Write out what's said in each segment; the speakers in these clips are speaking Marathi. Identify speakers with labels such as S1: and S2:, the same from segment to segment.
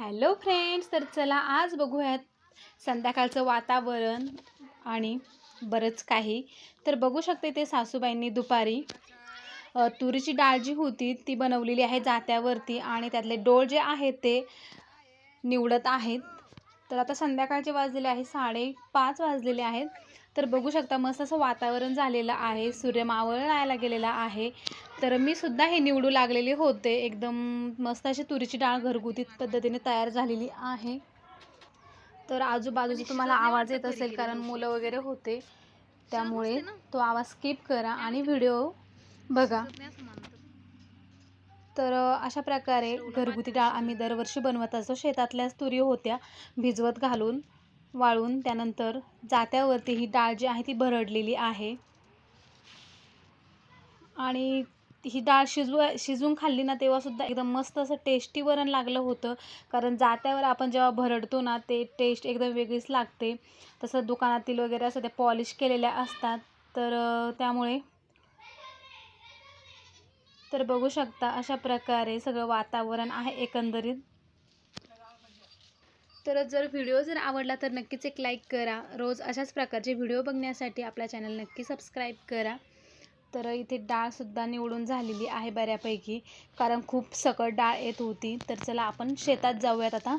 S1: हॅलो फ्रेंड्स तर चला आज बघूयात संध्याकाळचं वातावरण आणि बरंच काही. तर बघू शकते ते सासूबाईंनी दुपारी तुरीची डाळ जी होती ती बनवलेली आहे जात्यावरती आणि त्यातले डोळ जे आहेत ते निवडत आहेत. तर आता संध्याकाळचे वाजलेले आहे साडेपाच वाजलेले आहेत. तर बघू शकता मस्त असं वातावरण झालेलं आहे. सूर्य मावळायला गेलेला आहे. तर मी सुद्धा हे निवडू लागलेले होते. एकदम मस्त अशी तुरीची डाळ घरगुती पद्धतीने तयार झालेली आहे. तर आजूबाजूचा तुम्हाला आवाज येत असेल कारण मुलं वगैरे होते. त्यामुळे तो आवाज स्किप करा आणि व्हिडिओ बघा. तर अशा प्रकारे घरगुती डाळ आम्ही दरवर्षी बनवत असतो. शेतातल्याच तुरी होत्या भिजवत घालून. वाळून त्यानंतर जात्यावरती ही डाळ जी आहे ती भरडलेली आहे. आणि ही डाळ शिजव शिजवून खाल्ली ना तेव्हा सुद्धा एकदम मस्त असं टेस्टी वरण लागलं होतं. कारण जात्यावर आपण जेव्हा भरडतो ना ते टेस्ट एकदम वेगळीच लागते. तसं दुकानातील वगैरे असं ते पॉलिश केलेल्या असतात. तर त्यामुळे तर बघू शकता अशा प्रकारे सगळं वातावरण आहे एकंदरीत. तर जर व्हिडिओ जर आवडला तर नक्कीच एक लाईक करा. रोज अशाच प्रकारचे व्हिडिओ बघण्यासाठी आपल्या चॅनल नक्की सबस्क्राईब करा. तर इथे डाळसुद्धा निवडून झालेली आहे बऱ्यापैकी. कारण खूप सकट डाळ येत होती. तर चला आपण शेतात जाऊयात आता.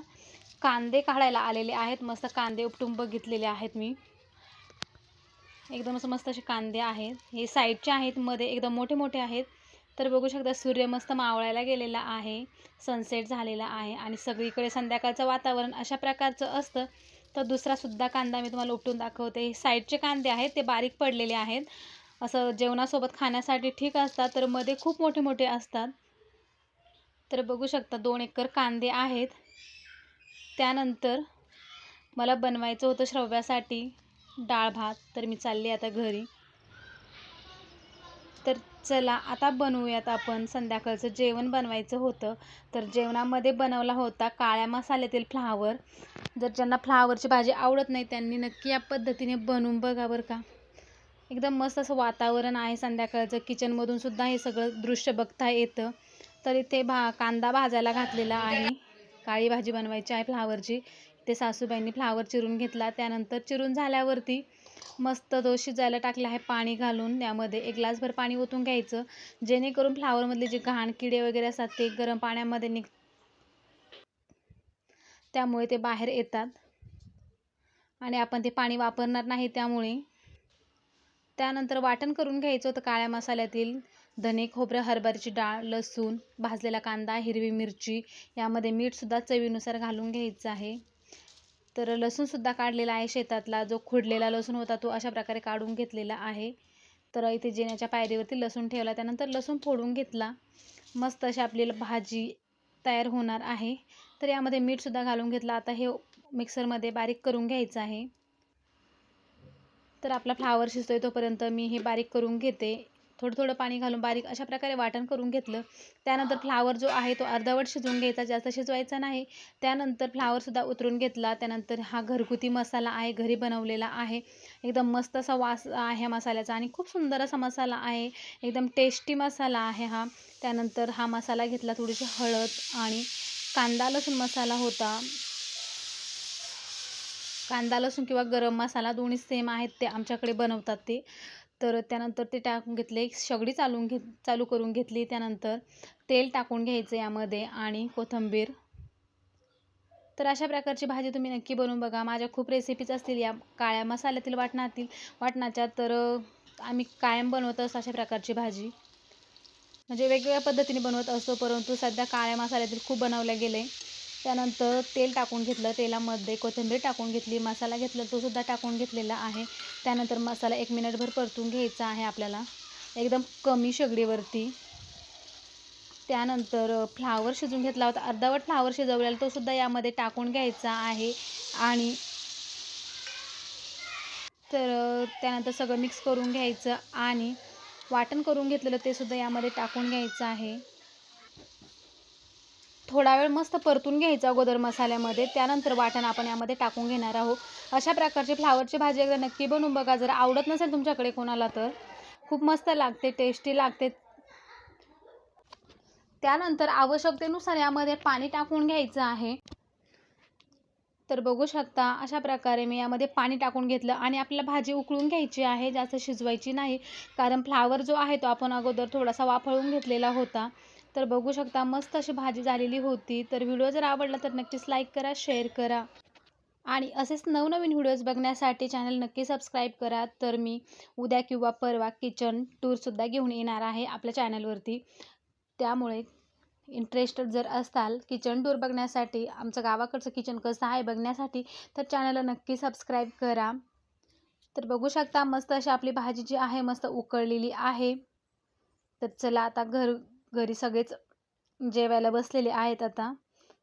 S1: कांदे काढायला आलेले आहेत. मस्त कांदे उपटून बघितलेले आहेत मी. एकदम असं मस्त असे कांदे आहेत. हे साईडचे आहेत. मध्ये एकदम मोठे मोठे आहेत. तर बघू शकता सूर्य मस्त मावळायला गेलेला आहे सनसेट झालेला आहे आणि सगळीकडे संध्याकाळचं वातावरण अशा प्रकारचं असतं. तर दुसरासुद्धा कांदा मी तुम्हाला उपटून दाखवते. हे साईडचे कांदे आहेत ते बारीक पडलेले आहेत. असं जेवणासोबत खाण्यासाठी ठीक असतात तर मध्ये खूप मोठे मोठे असतात. तर बघू शकता दोन एकर कांदे आहेत. त्यानंतर मला बनवायचं होतं श्रव्यासाठी डाळ भात तर मी चालले आता घरी. तर चला आता बनवूयात आपण. संध्याकाळचं जेवण बनवायचं होतं. तर जेवणामध्ये बनवला होता काळ्या मसाल्यातील फ्लावर जर ज्यांना फ्लावरची भाजी आवडत नाही त्यांनी नक्की या पद्धतीने बनवून बघा बरं का. एकदम मस्त असं वातावरण आहे संध्याकाळचं. किचनमधून सुद्धा हे सगळं दृश्य बघता येतं. तर इथे भा कांदा भाजायला घातलेला आहे. काळी भाजी बनवायची आहे फ्लावरची ते सासूबाईंनी फ्लावर चिरून घेतला. त्यानंतर चिरून झाल्यावरती मस्त तो शिजायला टाकला आहे पाणी घालून यामध्ये एक ग्लासभर पाणी ओतून घ्यायचं. जेणेकरून फ्लावरमधले जे घाण किडे वगैरे असतात ते गरम पाण्यामध्ये निघ त्यामुळे ते बाहेर येतात. आणि आपण ते पाणी वापरणार नाही त्यामुळे. त्यानंतर वाटण करून घ्यायचं होतं काळ्या मसाल्यातील धने खोबरं हरभऱ्याची डाळ लसूण भाजलेला कांदा हिरवी मिरची यामध्ये मीठसुद्धा चवीनुसार घालून घ्यायचं आहे. तर लसूणसुद्धा काढलेला आहे शेतातला. जो खुडलेला लसूण होता तो अशा प्रकारे काढून घेतलेला आहे. तर इथे जिन्याच्या पायरीवरती लसूण ठेवला. त्यानंतर लसूण फोडून घेतला. मस्त अशी आपल्याला भाजी तयार होणार आहे. तर यामध्ये मीठसुद्धा घालून घेतलं. आता हे मिक्सरमध्ये बारीक करून घ्यायचं आहे. तर आपला फ्लावर शिजतोय तोपर्यंत मी हे बारीक करून घेते. थोडं थोडं पाणी घालून बारीक अशा प्रकारे वाटण करून घेतलं. त्यानंतर फ्लावर जो आहे तो अर्धवट शिजवून घ्यायचा जास्त शिजवायचा नाही. त्यानंतर फ्लावरसुद्धा उतरून घेतला. त्यानंतर हा घरगुती मसाला आहे घरी बनवलेला आहे. एकदम मस्त असा वास आहे मसाल्याचा आणि खूप सुंदर असा मसाला आहे. एकदम टेस्टी मसाला आहे हा. त्यानंतर हा मसाला घेतला थोडीशी हळद आणि कांदा लसूण मसाला होता. कांदा लसूण किंवा गरम मसाला दोन्ही सेम आहेत ते आमच्याकडे बनवतात ते. तर त्यानंतर ते टाकून घेतले सगळी चालून घेत चालू करून घेतली. त्यानंतर तेल टाकून घ्यायचं यामध्ये आणि कोथिंबीर. तर अशा प्रकारची भाजी तुम्ही नक्की बनवून बघा. माझ्या खूप रेसिपीज असतील या काळ्या मसाल्यातील वाटणातील वाटणाच्या. तर आम्ही कायम बनवत असतो अशा प्रकारची भाजी. म्हणजे वेगवेगळ्या पद्धतीने बनवत असतो परंतु सध्या काळ्या मसाल्यातील खूप बनवल्या गेले. त्यानंतर तेल टाकून घेतलं तेलामध्ये कोथिंबीर टाकून घेतली मसाला घेतला तोसुद्धा टाकून घेतलेला आहे. त्यानंतर मसाला एक मिनिटभर परतून घ्यायचा आहे आपल्याला. एकदम कमी शेगडीवरती. त्यानंतर फ्लावर शिजून घेतला होता. अर्धावट फ्लावर शिजवलेला तो सुद्धा यामध्ये टाकून घ्यायचा आहे. आणि तर त्यानंतर सगळं मिक्स करून घ्यायचं आणि वाटण करून घेतलेलं ते सुद्धा यामध्ये टाकून घ्यायचं आहे. थोडा वेळ मस्त परतून घ्यायचं अगोदर मसाल्यामध्ये. त्यानंतर वाटण आपण यामध्ये टाकून घेणार आहोत. अशा प्रकारची फ्लावरची भाजी एकदा नक्की बनवून बघा. जर आवडत नसेल तुमच्याकडे कोणाला तर. खूप मस्त लागते टेस्टी लागते. त्यानंतर आवश्यकतेनुसार यामध्ये पाणी टाकून घ्यायचं आहे. तर बघू शकता अशा प्रकारे मी यामध्ये पाणी टाकून घेतलं आणि आपल्याला भाजी उकळून घ्यायची आहे. जास्त शिजवायची नाही. कारण फ्लावर जो आहे तो आपण अगोदर थोडासा वाफळून घेतलेला होता. तर बघू शकता मस्त अशी भाजी झालेली होती. तर व्हिडिओ जर आवडला तर नक्कीच लाईक करा शेअर करा. आणि असेच नवनवीन व्हिडिओज बघण्यासाठी चॅनल नक्की सबस्क्राईब करा. तर मी उद्या किंवा परवा किचन टूरसुद्धा घेऊन येणार आहे आपल्या चॅनलवरती त्यामुळे इंटरेस्टेड जर असाल किचन टूर बघण्यासाठी आमचं गावाकडचं किचन कसं आहे बघण्यासाठी तर चॅनलला नक्की सबस्क्राईब करा. तर बघू शकता मस्त अशी आपली भाजी जी आहे मस्त उकळलेली आहे. तर चला आता घर घरी सगळेच जेवायला बसलेले आहेत आता.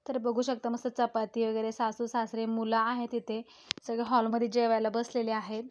S1: तर बघू शकता मस्त चपाती वगैरे सासू सासरे मुलं आहेत इथे. सगळे हॉलमध्ये जेवायला बसलेले आहेत.